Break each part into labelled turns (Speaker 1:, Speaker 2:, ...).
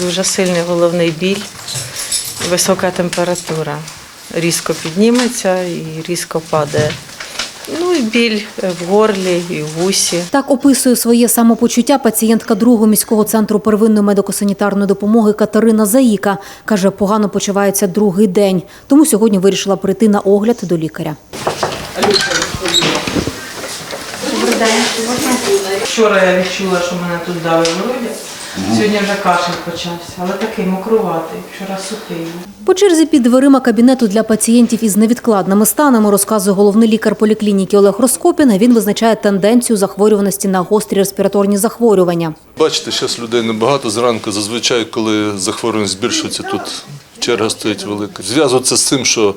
Speaker 1: Дуже сильний головний біль, висока температура. Різко підніметься і різко падає. Ну і біль в горлі, і в вусі.
Speaker 2: Так описує своє самопочуття пацієнтка другого міського центру первинної медико-санітарної допомоги Катерина Заїка. Каже, погано почувається другий день, тому сьогодні вирішила прийти на огляд до лікаря.
Speaker 1: Вчора я відчула, що мене тут давить грудя. Сьогодні вже кашель почався, але такий мокруватий. Вчора сухий.
Speaker 2: По черзі під дверима кабінету для пацієнтів із невідкладними станами розказує головний лікар поліклініки Олег Роскопін. Він визначає тенденцію захворюваності на гострі респіраторні захворювання.
Speaker 3: Бачите, зараз людей небагато зранку. Зазвичай, коли захворюваність збільшується, тут черга стоїть велика. Зв'язується з тим, що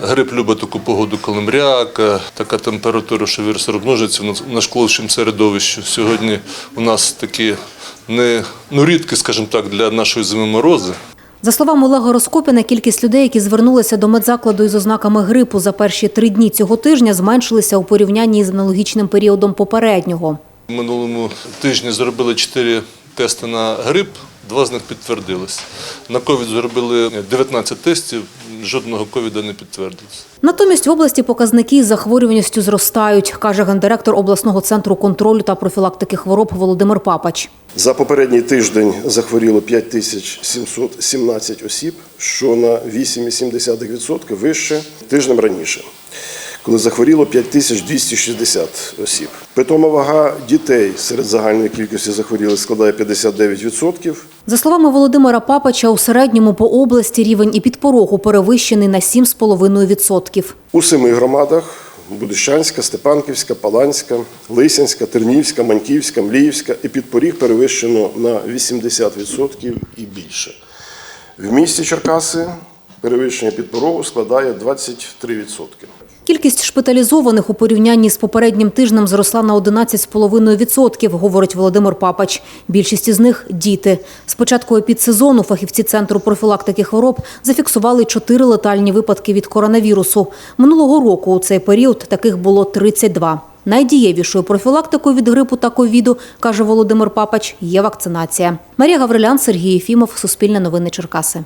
Speaker 3: грип любить таку погоду, коли мряка, така температура, що вірус розмножується в нашколовчому середовищі. Сьогодні у нас такі не ну, рідкі, скажімо так, для нашої зими морози.
Speaker 2: За словами Олега Роскопіна, кількість людей, які звернулися до медзакладу із ознаками грипу за перші три дні цього тижня, зменшилися у порівнянні з аналогічним періодом попереднього.
Speaker 3: Минулому тижні зробили 4 тести на грип, два з них підтвердились. На ковід зробили 19 тестів, жодного ковіда не підтвердилось.
Speaker 2: Натомість в області показники із захворюваністю зростають, каже гендиректор обласного центру контролю та профілактики хвороб Володимир Папач.
Speaker 4: За попередній тиждень захворіло 5717 осіб, що на 8,7% вище тижнем раніше, коли захворіло 5260 осіб. Питома вага дітей серед загальної кількості захворілих складає 59%.
Speaker 2: За словами Володимира Папача, у середньому по області рівень і підпорогу перевищений на 7,5%.
Speaker 4: У семи громадах Будищанська, Степанківська, Паланська, Лисянська, Тернівська, Маньківська, Мліївська і підпоріг перевищено на 80% і більше. В місті Черкаси перевищення підпорогу складає 23%.
Speaker 2: Кількість шпиталізованих у порівнянні з попереднім тижнем зросла на 11,5%, говорить Володимир Папач. Більшість із них – діти. З початку епідсезону фахівці Центру профілактики хвороб зафіксували чотири летальні випадки від коронавірусу. Минулого року у цей період таких було 32. Найдієвішою профілактикою від грипу та ковіду, каже Володимир Папач, є вакцинація. Марія Гаврилян, Сергій Єфімов, Суспільне новини Черкаси.